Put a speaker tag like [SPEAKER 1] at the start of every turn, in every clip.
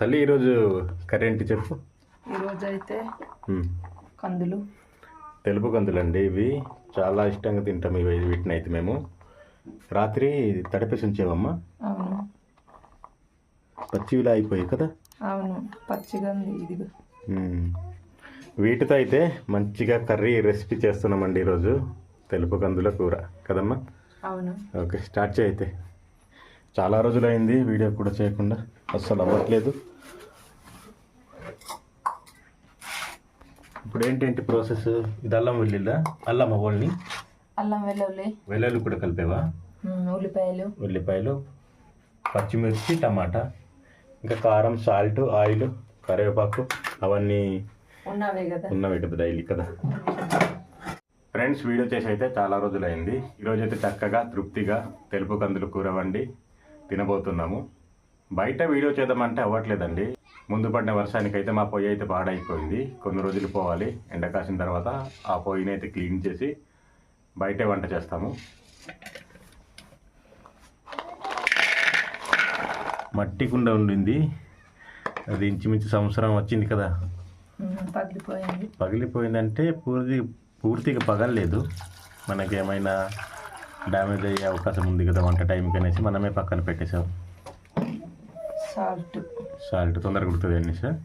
[SPEAKER 1] తల్లి ఈరోజు కర్రీ ఏంటి చెప్పు.
[SPEAKER 2] ఈరోజు అయితే. కందులు.
[SPEAKER 1] తెలుపు కందులండి ఇవి. చాలా ఇష్టంగా తింటాం ఇవి వీటిని అయితే మేము. రాత్రి తడిపేసి ఉంచేవమ్మా.
[SPEAKER 2] అవును.
[SPEAKER 1] పచ్చివిలా అయిపోయాయి కదా?
[SPEAKER 2] అవును పచ్చిగా ఇది.
[SPEAKER 1] వీటితో అయితే మంచిగా కర్రీ రెసిపీ చేస్తున్నామండి ఈరోజు. తెలుపు కందుల కూర కదమ్మా?
[SPEAKER 2] అవును.
[SPEAKER 1] ఓకే స్టార్ట్ చేయి అయితే. చాలా రోజులైంది వీడియో కూడా చేయకుండా. అస్సలు అవ్వట్లేదు. ఇప్పుడు ఏంటేంటి ప్రాసెస్ ఇది అల్లం వెల్లుల్లా? అల్లం ఓల్ని
[SPEAKER 2] అల్లం వెల్లుల్లి.
[SPEAKER 1] వెల్లుల్లి కూడా కలిపేవా?
[SPEAKER 2] ఉల్లిపాయలు.
[SPEAKER 1] ఉల్లిపాయలు పచ్చిమిర్చి టమాటా ఇంకా కారం సాల్ట్ ఆయిల్ కరివేపాకు అవన్నీ
[SPEAKER 2] ఉన్నవే కదా.
[SPEAKER 1] ఉన్నవి కదా డైలీ కదా. ఫ్రెండ్స్ వీడియో చేసి అయితే చాలా రోజులైంది. ఈరోజు అయితే చక్కగా తృప్తిగా తెలుపు కందులు కూర వండి తినబోతున్నాము. బయట వీడియో చేద్దామంటే అవ్వట్లేదండి. ముందు పడిన వర్షానికి అయితే మా పొయ్యి అయితే పాడైపోయింది. కొన్ని రోజులు పోవాలి. ఎండ కాసిన తర్వాత ఆ పొయ్యిని అయితే క్లీన్ చేసి బయటే వంట చేస్తాము. మట్టి కుండ ఉండింది. అది ఇంచుమించు సంవత్సరం వచ్చింది కదా.
[SPEAKER 2] పగిలిపోయింది.
[SPEAKER 1] పగిలిపోయిందంటే పూర్తి పూర్తిగా పగలలేదు. మనకి ఏమైనా డ్యామేజ్ అయ్యే అవకాశం ఉంది కదా వంట టైంకి అనేసి మనమే పక్కన పెట్టేసాం
[SPEAKER 2] సాల్ట్.
[SPEAKER 1] సాల్ట్ తొందరగా కుడుతుంది అండి సార్?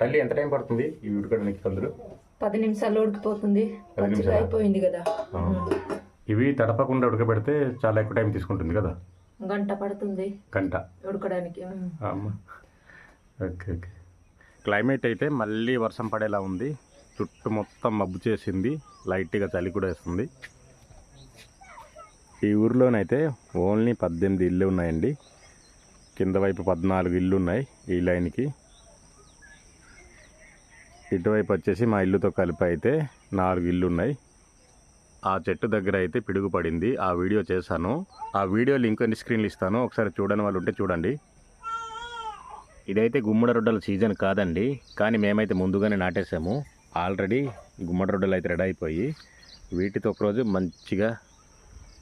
[SPEAKER 1] తల్లి ఎంత టైం పడుతుంది ఈ ఉడకడానికి కందులు
[SPEAKER 2] పది నిమిషాలు ఉడికిపోతుంది.
[SPEAKER 1] పది
[SPEAKER 2] పచ్చిగా
[SPEAKER 1] నిమిషాలా?
[SPEAKER 2] అయిపోయింది కదా.
[SPEAKER 1] ఇవి తడపకుండా ఉడకబెడితే చాలా ఎక్కువ టైం తీసుకుంటుంది కదా?
[SPEAKER 2] గంట పడుతుంది
[SPEAKER 1] గంట.
[SPEAKER 2] ఉడకడానికి
[SPEAKER 1] ఓకే ఓకే. క్లైమేట్ అయితే మళ్ళీ వర్షం పడేలా ఉంది. చుట్టూ మొత్తం మబ్బు చేసింది. లైట్గా చలి కూడా వేస్తుంది. ఈ ఊరిలోనైతే ఓన్లీ పద్దెనిమిది ఇల్లు ఉన్నాయండి. కింద వైపు పద్నాలుగు ఇల్లు ఉన్నాయి ఈ లైన్కి. ఇటువైపు వచ్చేసి మా ఇల్లుతో కలిపి అయితే నాలుగు ఇల్లు ఉన్నాయి. ఆ చెట్టు దగ్గర అయితే పిడుగు పడింది. ఆ వీడియో చేశాను. ఆ వీడియో లింక్ అన్ని స్క్రీన్లు ఇస్తాను. ఒకసారి చూడని వాళ్ళు ఉంటే చూడండి. ఇదైతే గుమ్మడి రొడ్డల సీజన్ కాదండి. కానీ మేమైతే ముందుగానే నాటేసాము ఆల్రెడీ గుమ్మడి రొడ్డలు అయితే రెడీ అయిపోయి వీటితో ఒకరోజు మంచిగా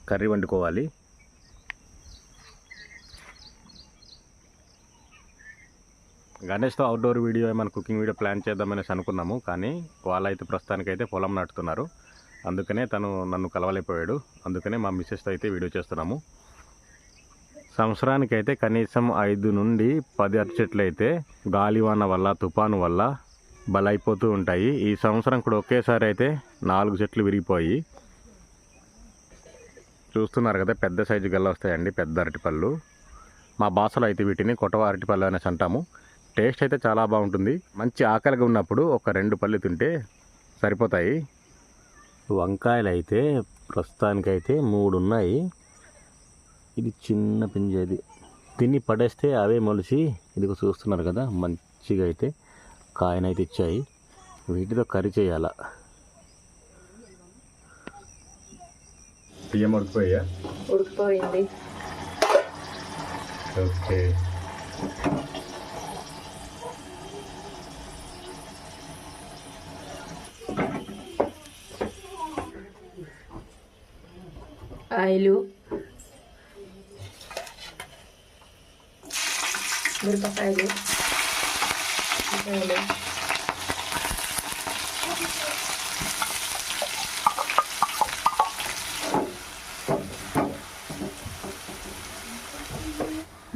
[SPEAKER 1] కర్రీ వండుకోవాలి. గణేష్తో అవుట్డోర్ వీడియో ఏమైనా కుకింగ్ వీడియో ప్లాన్ చేద్దామనేసి అనుకున్నాము కానీ వాళ్ళైతే ప్రస్తుతానికైతే పొలం నాటుతున్నారు. అందుకనే తను నన్ను కలవలేకపోయాడు. అందుకనే మా మిస్సెస్తో అయితే వీడియో చేస్తున్నాము. సంవత్సరానికైతే కనీసం ఐదు నుండి పది అరటి చెట్లు అయితే గాలివాన వల్ల తుఫాను వల్ల బలైపోతూ ఉంటాయి. ఈ సంవత్సరం కూడా ఒకేసారి అయితే నాలుగు చెట్లు విరిగిపోయి చూస్తున్నారు కదా పెద్ద సైజు గల్ల వస్తాయండి పెద్ద అరటిపళ్ళు. మా భాషలో అయితే వీటిని కొట్టవ అరటిపళ్ళు అనేసి అంటాము. టేస్ట్ అయితే చాలా బాగుంటుంది. మంచి ఆకలిగా ఉన్నప్పుడు ఒక రెండు పళ్ళు తింటే సరిపోతాయి. వంకాయలు అయితే ప్రస్తుతానికైతే మూడు ఉన్నాయి. ఇది చిన్న పింజేది. తిని పడేస్తే అవే మొలిసి ఇదిగో చూస్తున్నారు కదా మంచిగా అయితే కాయనైతే ఇచ్చాయి. వీటితో కర్రీ చేయాల? బియ్యం ఉడికిపోయా
[SPEAKER 2] ఉడికిపోయింది.
[SPEAKER 1] ఓకే.
[SPEAKER 2] ఆయిలు. మిరపకాయలు.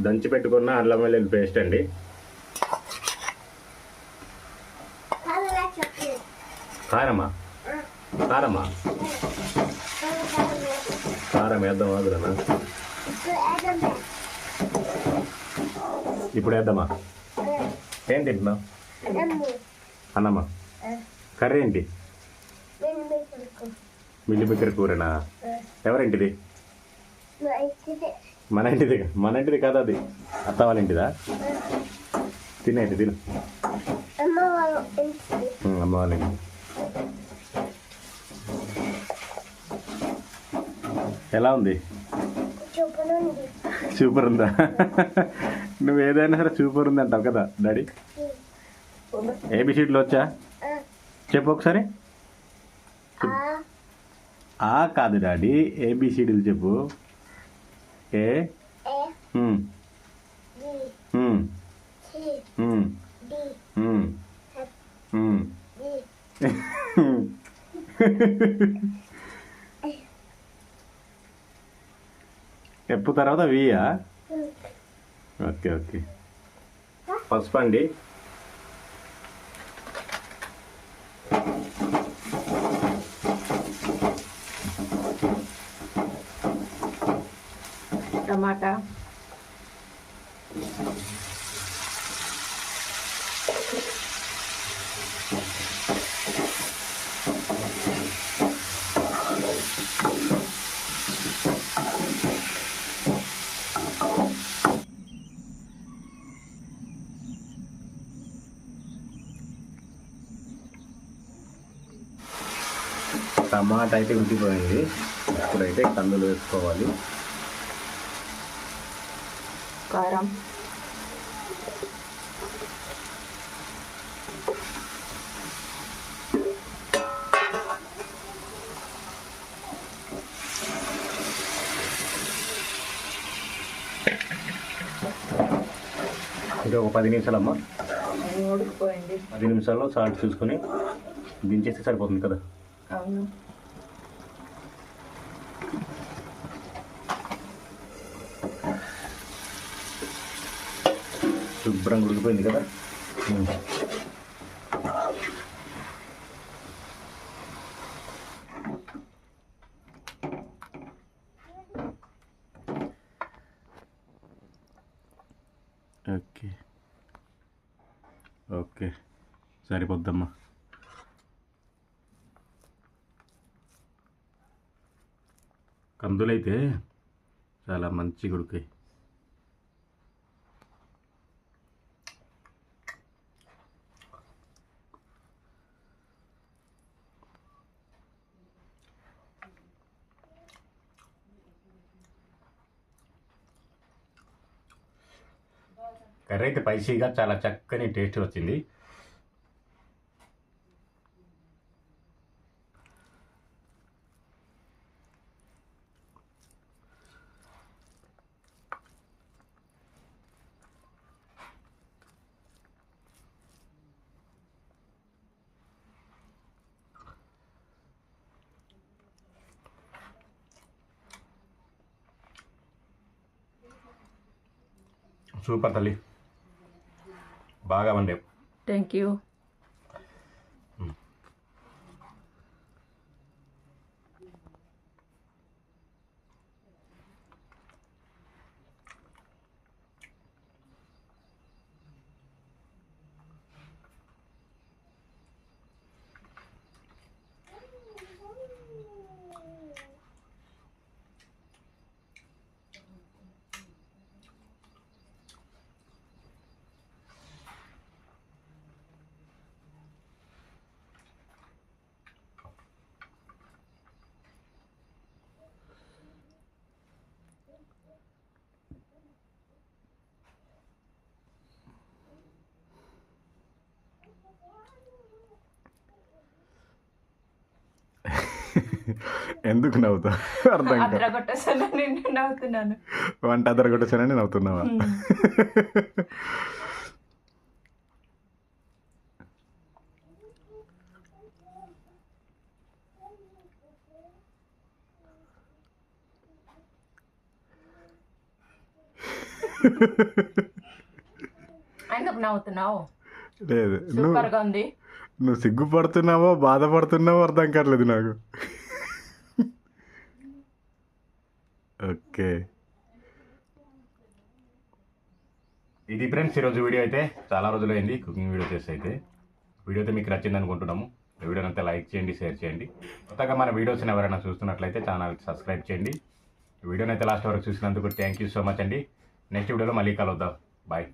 [SPEAKER 1] దంచి పెట్టుకున్న అల్లం వెల్లుల్లి పేస్ట్ అండి. కారమా కారమా? కారం వేద్దాం ఆగుదనా ఇప్పుడు వేద్దామా? ఏం తింటున్నావు అన్నమ్మా కర్రీ ఏంటి? మిల్లి బిక్కర కూరనా? ఎవరింటిది? మన ఇంటిది మన ఇంటిది కాదు అది. అత్త వాళ్ళ ఇంటిదా? తినేది తిను. అమ్మ వాళ్ళ ఇంటి ఎలా ఉంది. సూపర్ ఉందా? నువ్వు ఏదైనా సరే సూపర్ ఉంది అంటావు కదా డాడీ. ఏబిసిడ్లు వచ్చా? చెప్పు ఒకసారి. ఆ. కాదు డాడీ ఏబిసిడీలు చెప్పు. ఏ. ఎప్పు తర్వాత వియా? Okay okay. పసుపు అండి.
[SPEAKER 2] టమాటా.
[SPEAKER 1] టమాటా అయితే ఉడికిపోయింది. ఇప్పుడైతే కందులు వేసుకోవాలి.
[SPEAKER 2] కారం.
[SPEAKER 1] ఇంకా ఒక పది నిమిషాలమ్మా. పది నిమిషాల్లో సాల్ట్ చూసుకొని దించేస్తే సరిపోతుంది కదా.
[SPEAKER 2] అవును.
[SPEAKER 1] శుభ్రంగా ఉడికిపోయింది కదా? ఓకే. ఓకే. సరిపోద్దమ్మా. కందులైతే చాలా మంచి గుడికాయి కర్రీ అయితే స్పైసీగా చాలా చక్కని టేస్ట్ వచ్చింది. సూపర్ తల్లి. బాగా వండావు
[SPEAKER 2] థ్యాంక్ యూ
[SPEAKER 1] ఎందుకు నవ్వుతా? అర్థం
[SPEAKER 2] నవ్వుతున్నాను.
[SPEAKER 1] వంట అద్దరు కొట్టేసానని నవ్వుతున్నావా?
[SPEAKER 2] ఎందుకు నవ్వుతున్నావు?
[SPEAKER 1] లేదు నువ్వు సిగ్గుపడుతున్నావో బాధపడుతున్నావో అర్థం కావట్లేదు నాకు. ఓకే. ఇది ఫ్రెండ్స్ ఈరోజు వీడియో అయితే చాలా రోజులైంది కుకింగ్ వీడియో చేసి అయితే. వీడియో అయితే మీకు నచ్చింది అనుకుంటున్నాము. వీడియోని అంతా లైక్ చేయండి షేర్ చేయండి. కొత్తగా మన వీడియోస్ని ఎవరైనా చూస్తున్నట్లయితే ఛానల్ సబ్స్క్రైబ్ చేయండి. వీడియోని అయితే లాస్ట్ వరకు చూసినందుకు థ్యాంక్ యూ సో మచ్ అండి. నెక్స్ట్ వీడియోలో మళ్ళీ కలుద్దాం. బాయ్